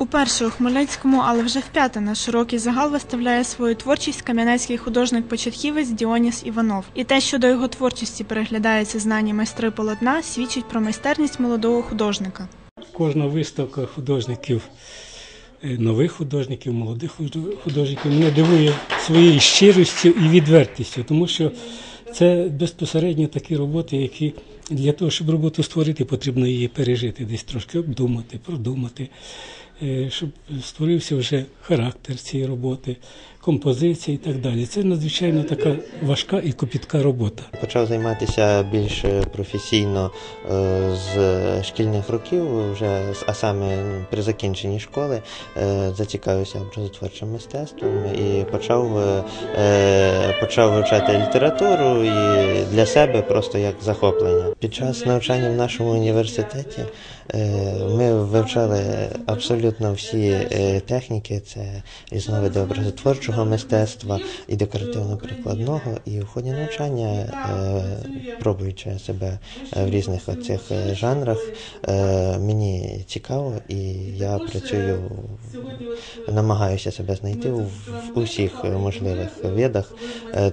Уперше у Хмельницькому, але вже вп'яте на широкий загал виставляє свою творчість кам'янецький художник-початківець Діоніс Іванов. І те, що до його творчості переглядаються знані майстри полотна, свідчить про майстерність молодого художника. Кожна виставка художників, е, нових художників, молодих худо- художників мене дивує своєю щирістю і відвертістю, тому що це безпосередньо такі роботи, які для того, щоб роботу створити, потрібно її пережити, десь трошки обдумати, продумати, е, щоб створився вже характер цієї роботи, композиція і так далі. Це надзвичайно така важка і копітка робота. Почав займатися більш професійно е, з шкільних років, вже а саме при закінченні школи е, зацікавився образотворчим мистецтвом і почав, почав вивчати літературу і для себе просто як захоплення. Під час навчання в нашому університеті е, ми вивчали абсолютно всі е, техніки, це різновиди образотворчого мистецтва і декоративно-прикладного. І в ході навчання, е, пробуючи себе в різних оцих жанрах, мені цікаво, і я працюю, намагаюся себе знайти в усіх можливих видах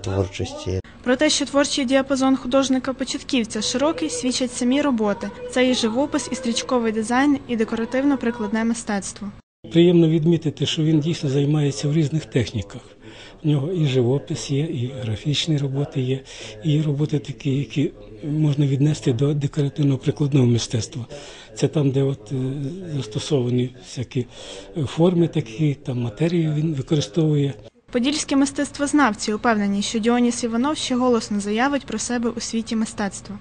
творчості. Про те, що творчий діапазон художника-початківця широкий, свідчать самі роботи. Це і живопис, і стрічковий дизайн, і декоративно-прикладне мистецтво. Приємно відмітити, що він дійсно займається в різних техніках. У нього і живопис є, і графічні роботи є, і є роботи такі, які можна віднести до декоративно-прикладного мистецтва. Це там, де от е, застосовані всякі форми такі, там матерію він використовує. Подільські мистецтвознавці упевнені, що Діоніс Іванов ще голосно заявить про себе у світі мистецтва.